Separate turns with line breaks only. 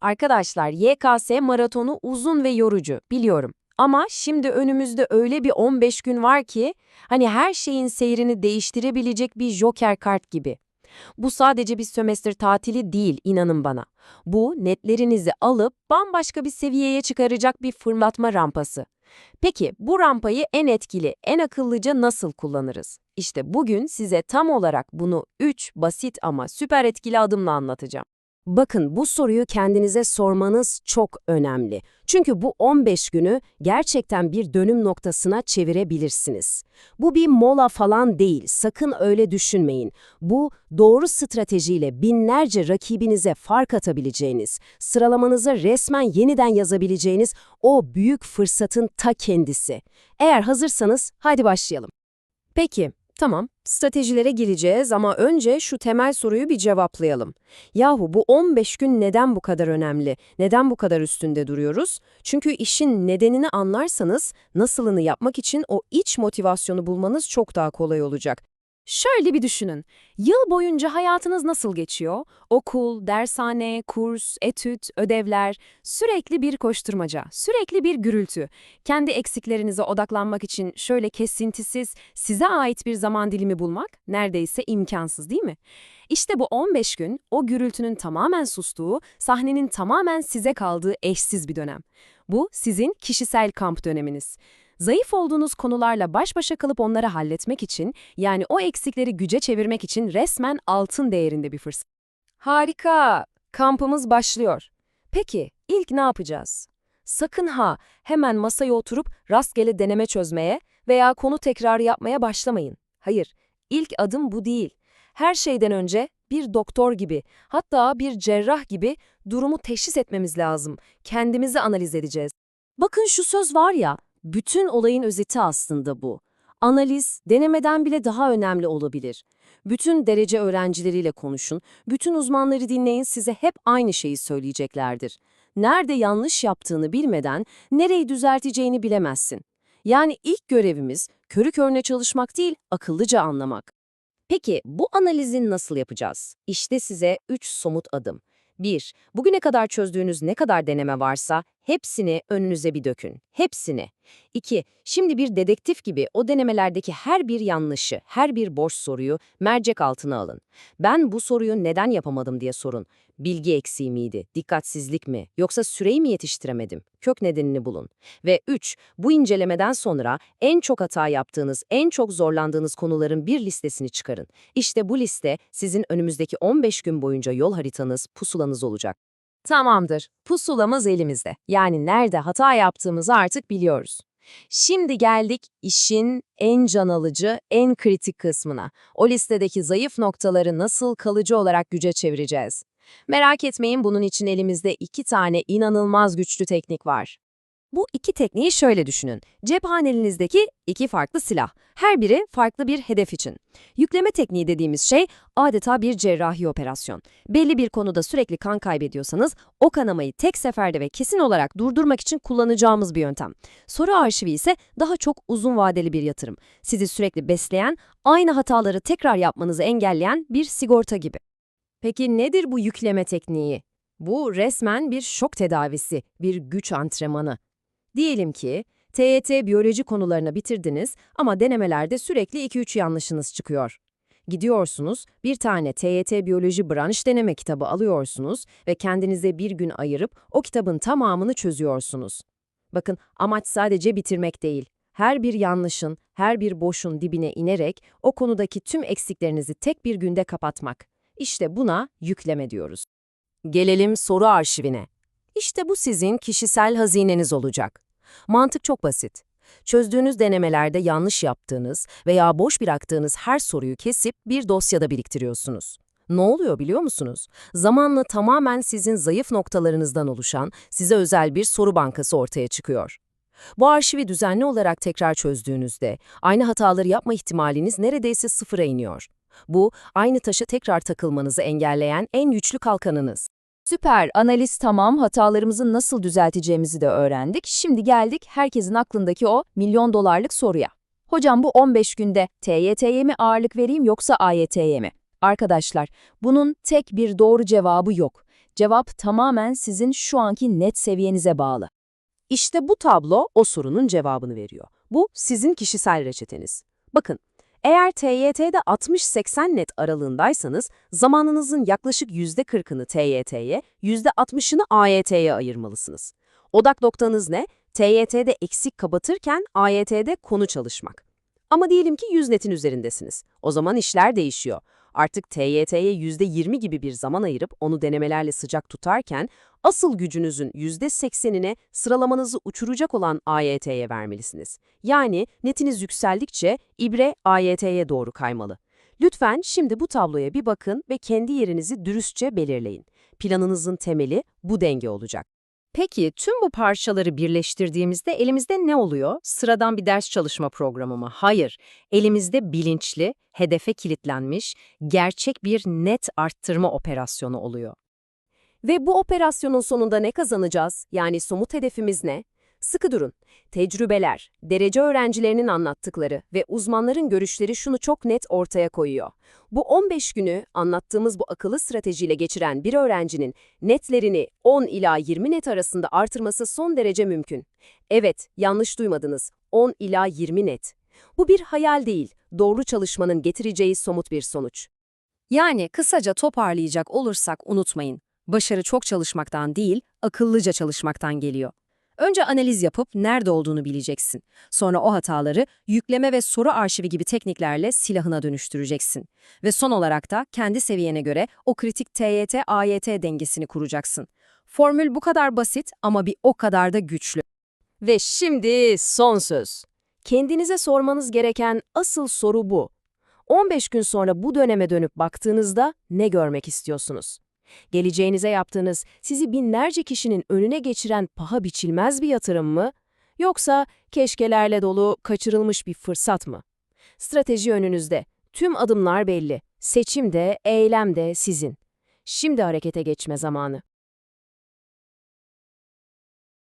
Arkadaşlar YKS maratonu uzun ve yorucu biliyorum. Ama şimdi önümüzde öyle bir 15 gün var ki hani her şeyin seyrini değiştirebilecek bir joker kart gibi. Bu sadece bir sömestr tatili değil inanın bana. Bu netlerinizi alıp bambaşka bir seviyeye çıkaracak bir fırlatma rampası. Peki bu rampayı en etkili, en akıllıca nasıl kullanırız? İşte bugün size tam olarak bunu 3 basit ama süper etkili adımla anlatacağım. Bakın bu soruyu kendinize sormanız çok önemli. Çünkü bu 15 günü gerçekten bir dönüm noktasına çevirebilirsiniz. Bu bir mola falan değil, sakın öyle düşünmeyin. Bu doğru stratejiyle binlerce rakibinize fark atabileceğiniz, sıralamanıza resmen yeniden yazabileceğiniz o büyük fırsatın ta kendisi. Eğer hazırsanız hadi başlayalım. Peki, Tamam, stratejilere gireceğiz ama önce şu temel soruyu bir cevaplayalım. Yahu bu 15 gün neden bu kadar önemli? Neden bu kadar üstünde duruyoruz? Çünkü işin nedenini anlarsanız nasılını yapmak için o iç motivasyonu bulmanız çok daha kolay olacak. Şöyle bir düşünün. Yıl boyunca hayatınız nasıl geçiyor? Okul, dershane, kurs, etüt, ödevler, sürekli bir koşturmaca, sürekli bir gürültü. Kendi eksiklerinize odaklanmak için şöyle kesintisiz, size ait bir zaman dilimi bulmak neredeyse imkansız değil mi? İşte bu 15 gün o gürültünün tamamen sustuğu, sahnenin tamamen size kaldığı eşsiz bir dönem. Bu sizin kişisel kamp döneminiz. Zayıf olduğunuz konularla baş başa kalıp onları halletmek için, yani o eksikleri güce çevirmek için resmen altın değerinde bir fırsat. Harika! Kampımız başlıyor. Peki, ilk ne yapacağız? Sakın ha, hemen masaya oturup rastgele deneme çözmeye veya konu tekrarı yapmaya başlamayın. Hayır, ilk adım bu değil. Her şeyden önce bir doktor gibi, hatta bir cerrah gibi durumu teşhis etmemiz lazım. Kendimizi analiz edeceğiz. Bakın şu söz var ya, bütün olayın özeti aslında bu. Analiz, denemeden bile daha önemli olabilir. Bütün derece öğrencileriyle konuşun, bütün uzmanları dinleyin size hep aynı şeyi söyleyeceklerdir. Nerede yanlış yaptığını bilmeden nereyi düzelteceğini bilemezsin. Yani ilk görevimiz körü körüne çalışmak değil, akıllıca anlamak. Peki bu analizi nasıl yapacağız? İşte size 3 somut adım. 1. Bugüne kadar çözdüğünüz ne kadar deneme varsa hepsini önünüze bir dökün. Hepsini. 2. Şimdi bir dedektif gibi o denemelerdeki her bir yanlışı, her bir boş soruyu mercek altına alın. Ben bu soruyu neden yapamadım diye sorun. Bilgi eksiği miydi, dikkatsizlik mi, yoksa süreyi mi yetiştiremedim? Kök nedenini bulun. Ve 3. Bu incelemeden sonra en çok hata yaptığınız, en çok zorlandığınız konuların bir listesini çıkarın. İşte bu liste sizin önümüzdeki 15 gün boyunca yol haritanız, pusulanız olacak. Tamamdır. Pusulamız elimizde. Yani nerede hata yaptığımızı artık biliyoruz. Şimdi geldik işin en can alıcı, en kritik kısmına. O listedeki zayıf noktaları nasıl kalıcı olarak güce çevireceğiz? Merak etmeyin bunun için elimizde iki tane inanılmaz güçlü teknik var. Bu iki tekniği şöyle düşünün. Cephanelinizdeki iki farklı silah. Her biri farklı bir hedef için. Yükleme tekniği dediğimiz şey adeta bir cerrahi operasyon. Belli bir konuda sürekli kan kaybediyorsanız o kanamayı tek seferde ve kesin olarak durdurmak için kullanacağımız bir yöntem. Soru arşivi ise daha çok uzun vadeli bir yatırım. Sizi sürekli besleyen, aynı hataları tekrar yapmanızı engelleyen bir sigorta gibi. Peki nedir bu yükleme tekniği? Bu resmen bir şok tedavisi, bir güç antrenmanı. Diyelim ki TYT biyoloji konularını bitirdiniz ama denemelerde sürekli 2-3 yanlışınız çıkıyor. Gidiyorsunuz, bir tane TYT biyoloji branş deneme kitabı alıyorsunuz ve kendinize bir gün ayırıp o kitabın tamamını çözüyorsunuz. Bakın amaç sadece bitirmek değil. Her bir yanlışın, her bir boşun dibine inerek o konudaki tüm eksiklerinizi tek bir günde kapatmak. İşte buna yükleme diyoruz. Gelelim soru arşivine. İşte bu sizin kişisel hazineniz olacak. Mantık çok basit. Çözdüğünüz denemelerde yanlış yaptığınız veya boş bıraktığınız her soruyu kesip bir dosyada biriktiriyorsunuz. Ne oluyor biliyor musunuz? Zamanla tamamen sizin zayıf noktalarınızdan oluşan, size özel bir soru bankası ortaya çıkıyor. Bu arşivi düzenli olarak tekrar çözdüğünüzde aynı hataları yapma ihtimaliniz neredeyse sıfıra iniyor. Bu, aynı taşa tekrar takılmanızı engelleyen en güçlü kalkanınız.
Süper, analiz tamam, hatalarımızı nasıl düzelteceğimizi de öğrendik. Şimdi geldik herkesin aklındaki o milyon dolarlık soruya. Hocam bu 15 günde TYT'ye mi ağırlık vereyim yoksa AYT'ye mi? Arkadaşlar, bunun tek bir doğru cevabı yok. Cevap tamamen sizin şu anki net seviyenize bağlı.
İşte bu tablo o sorunun cevabını veriyor. Bu sizin kişisel reçeteniz. Bakın, eğer TYT'de 60-80 net aralığındaysanız zamanınızın yaklaşık %40'ını TYT'ye, %60'ını AYT'ye ayırmalısınız. Odak noktanız ne? TYT'de eksik kapatırken AYT'de konu çalışmak. Ama diyelim ki 100 netin üzerindesiniz. O zaman işler değişiyor. Artık TYT'ye %20 gibi bir zaman ayırıp onu denemelerle sıcak tutarken asıl gücünüzün %80'ine sıralamanızı uçuracak olan AYT'ye vermelisiniz. Yani netiniz yükseldikçe ibre AYT'ye doğru kaymalı. Lütfen şimdi bu tabloya bir bakın ve kendi yerinizi dürüstçe belirleyin. Planınızın temeli bu denge olacak.
Peki tüm bu parçaları birleştirdiğimizde elimizde ne oluyor? Sıradan bir ders çalışma programı mı? Hayır. Elimizde bilinçli, hedefe kilitlenmiş, gerçek bir net arttırma operasyonu oluyor.
Ve bu operasyonun sonunda ne kazanacağız? Yani somut hedefimiz ne? Sıkı durun. Tecrübeler, derece öğrencilerinin anlattıkları ve uzmanların görüşleri şunu çok net ortaya koyuyor. Bu 15 günü anlattığımız bu akıllı stratejiyle geçiren bir öğrencinin netlerini 10 ila 20 net arasında artırması son derece mümkün. Evet, yanlış duymadınız. 10 ila 20 net. Bu bir hayal değil, doğru çalışmanın getireceği somut bir sonuç.
Yani kısaca toparlayacak olursak unutmayın. Başarı çok çalışmaktan değil, akıllıca çalışmaktan geliyor. Önce analiz yapıp nerede olduğunu bileceksin. Sonra o hataları yükleme ve soru arşivi gibi tekniklerle silahına dönüştüreceksin. Ve son olarak da kendi seviyene göre o kritik TYT-AYT dengesini kuracaksın. Formül bu kadar basit ama bir o kadar da güçlü.
Ve şimdi son söz. Kendinize sormanız gereken asıl soru bu. 15 gün sonra bu döneme dönüp baktığınızda ne görmek istiyorsunuz? Geleceğinize yaptığınız, sizi binlerce kişinin önüne geçiren paha biçilmez bir yatırım mı? Yoksa keşkelerle dolu kaçırılmış bir fırsat mı? Strateji önünüzde. Tüm adımlar belli. Seçim de, eylem de sizin. Şimdi harekete geçme zamanı.